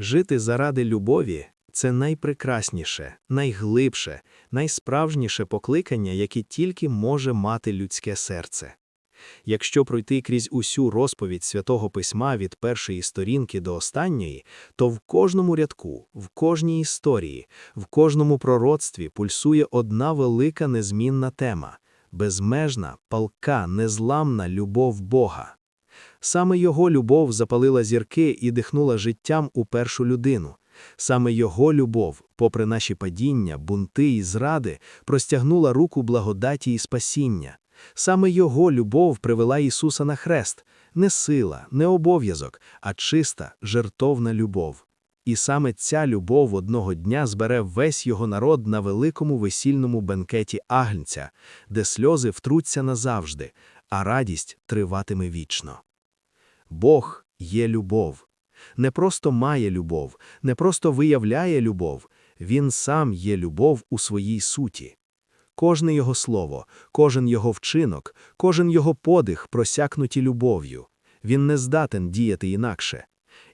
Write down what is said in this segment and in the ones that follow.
Жити заради любові це найпрекрасніше, найглибше, найсправжніше покликання, яке тільки може мати людське серце. Якщо пройти крізь усю розповідь святого письма від першої сторінки до останньої, то в кожному рядку, в кожній історії, в кожному пророцтві пульсує одна велика незмінна тема безмежна, палка, незламна любов Бога. Саме його любов запалила зірки і дихнула життям у першу людину. Саме його любов, попри наші падіння, бунти і зради, простягнула руку благодаті і спасіння. Саме його любов привела Ісуса на хрест, не сила, не обов'язок, а чиста, жертовна любов. І саме ця любов одного дня збере весь його народ на великому весільному бенкеті Агнця, де сльози втруться назавжди, а радість триватиме вічно. Бог є любов. Не просто має любов, не просто виявляє любов, Він сам є любов у своїй суті. Кожне його слово, кожен його вчинок, кожен його подих просякнуті любов'ю. Він не здатен діяти інакше.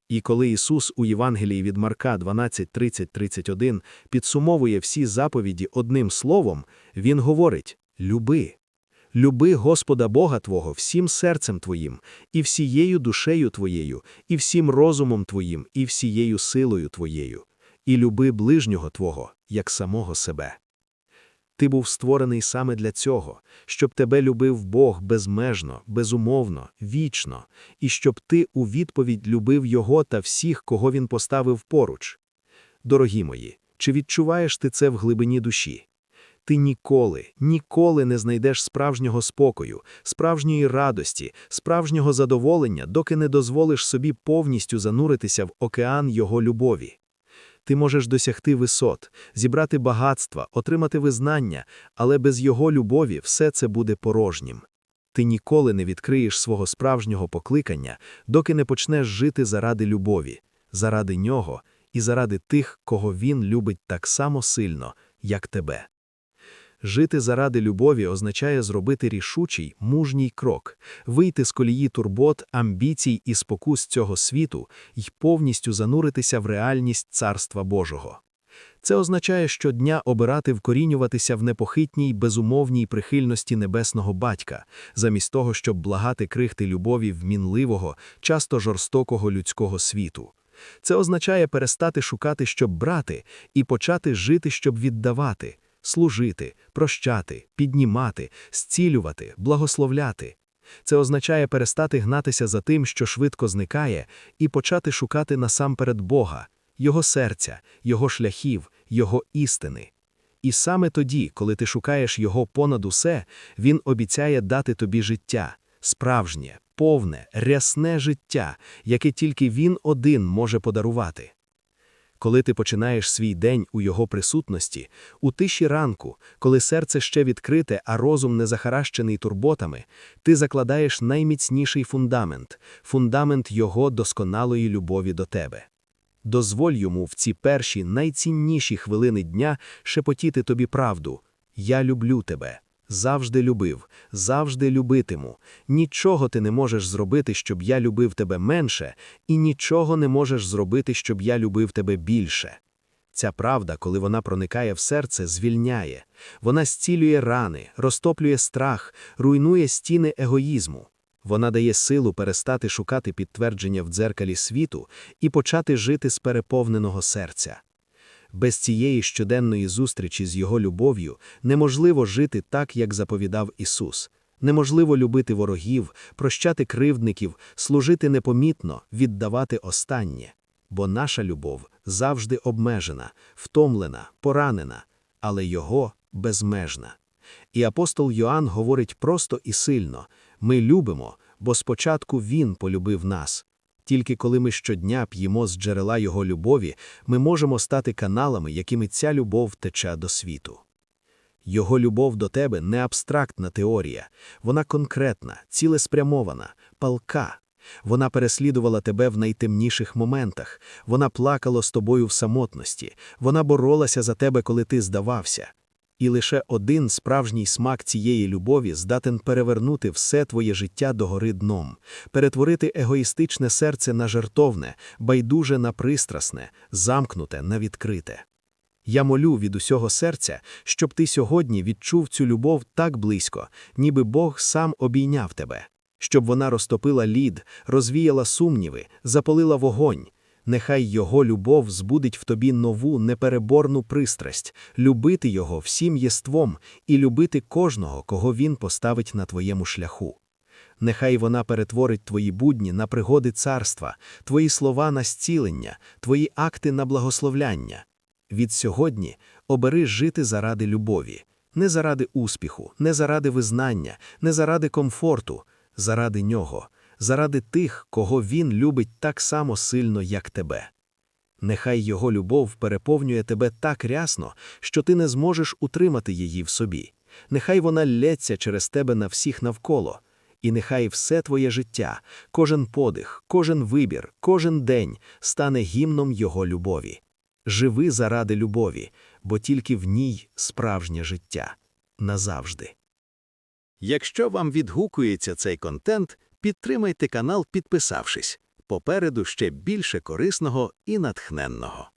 І коли Ісус у Євангелії від Марка 12.30-31 підсумовує всі заповіді одним словом, Він говорить Люби. Люби Господа Бога Твого всім серцем Твоїм, і всією душею Твоєю, і всім розумом Твоїм, і всією силою Твоєю, і люби ближнього Твого, як самого себе. Ти був створений саме для цього, щоб тебе любив Бог безмежно, безумовно, вічно, і щоб ти у відповідь любив Його та всіх, кого Він поставив поруч. Дорогі мої, чи відчуваєш ти це в глибині душі? Ти ніколи, ніколи не знайдеш справжнього спокою, справжньої радості, справжнього задоволення, доки не дозволиш собі повністю зануритися в океан Його любові. Ти можеш досягти висот, зібрати багатства, отримати визнання, але без його любові все це буде порожнім. Ти ніколи не відкриєш свого справжнього покликання, доки не почнеш жити заради любові, заради нього і заради тих, кого він любить так само сильно, як тебе. Жити заради любові означає зробити рішучий, мужній крок, вийти з колії турбот, амбіцій і спокус цього світу і повністю зануритися в реальність Царства Божого. Це означає щодня обирати вкорінюватися в непохитній, безумовній прихильності небесного батька, замість того, щоб благати крихти любові вмінливого, часто жорстокого людського світу. Це означає перестати шукати, щоб брати, і почати жити, щоб віддавати служити, прощати, піднімати, зцілювати, благословляти. Це означає перестати гнатися за тим, що швидко зникає, і почати шукати насамперед Бога, Його серця, Його шляхів, Його істини. І саме тоді, коли ти шукаєш Його понад усе, Він обіцяє дати тобі життя, справжнє, повне, рясне життя, яке тільки Він один може подарувати. Коли ти починаєш свій день у його присутності, у тиші ранку, коли серце ще відкрите, а розум не захаращений турботами, ти закладаєш найміцніший фундамент фундамент його досконалої любові до тебе. Дозволь йому в ці перші найцінніші хвилини дня шепотіти тобі правду Я люблю тебе. Завжди любив, завжди любитиму. Нічого ти не можеш зробити, щоб я любив тебе менше, і нічого не можеш зробити, щоб я любив тебе більше. Ця правда, коли вона проникає в серце, звільняє, вона зцілює рани, розтоплює страх, руйнує стіни егоїзму. Вона дає силу перестати шукати підтвердження в дзеркалі світу і почати жити з переповненого серця. Без цієї щоденної зустрічі з Його любов'ю неможливо жити так, як заповідав Ісус. Неможливо любити ворогів, прощати кривдників, служити непомітно, віддавати останнє. Бо наша любов завжди обмежена, втомлена, поранена, але Його безмежна. І апостол Йоанн говорить просто і сильно: ми любимо, бо спочатку Він полюбив нас. Тільки коли ми щодня п'ємо з джерела Його любові, ми можемо стати каналами, якими ця любов тече до світу. Його любов до тебе не абстрактна теорія, вона конкретна, цілеспрямована, палка. Вона переслідувала тебе в найтемніших моментах, вона плакала з тобою в самотності, вона боролася за тебе, коли ти здавався. І лише один справжній смак цієї любові здатен перевернути все твоє життя догори дном, перетворити егоїстичне серце на жертовне, байдуже на пристрасне, замкнуте на відкрите. Я молю від усього серця, щоб ти сьогодні відчув цю любов так близько, ніби Бог сам обійняв тебе, щоб вона розтопила лід, розвіяла сумніви, запалила вогонь. Нехай його любов збудить в тобі нову непереборну пристрасть, любити його всім єством і любити кожного, кого він поставить на твоєму шляху. Нехай вона перетворить твої будні на пригоди царства, твої слова на зцілення, твої акти на благословляння. Від сьогодні обери жити заради любові, не заради успіху, не заради визнання, не заради комфорту, заради нього, заради тих, кого він любить так само сильно, як тебе. Нехай його любов переповнює тебе так рясно, що ти не зможеш утримати її в собі. Нехай вона лється через тебе на всіх навколо, і нехай все твоє життя, кожен подих, кожен вибір, кожен день стане гімном його любові. Живи заради любові, бо тільки в ній справжнє життя. Назавжди. Якщо вам відгукується цей контент, підтримайте канал, підписавшись. Попереду ще більше корисного і натхненного.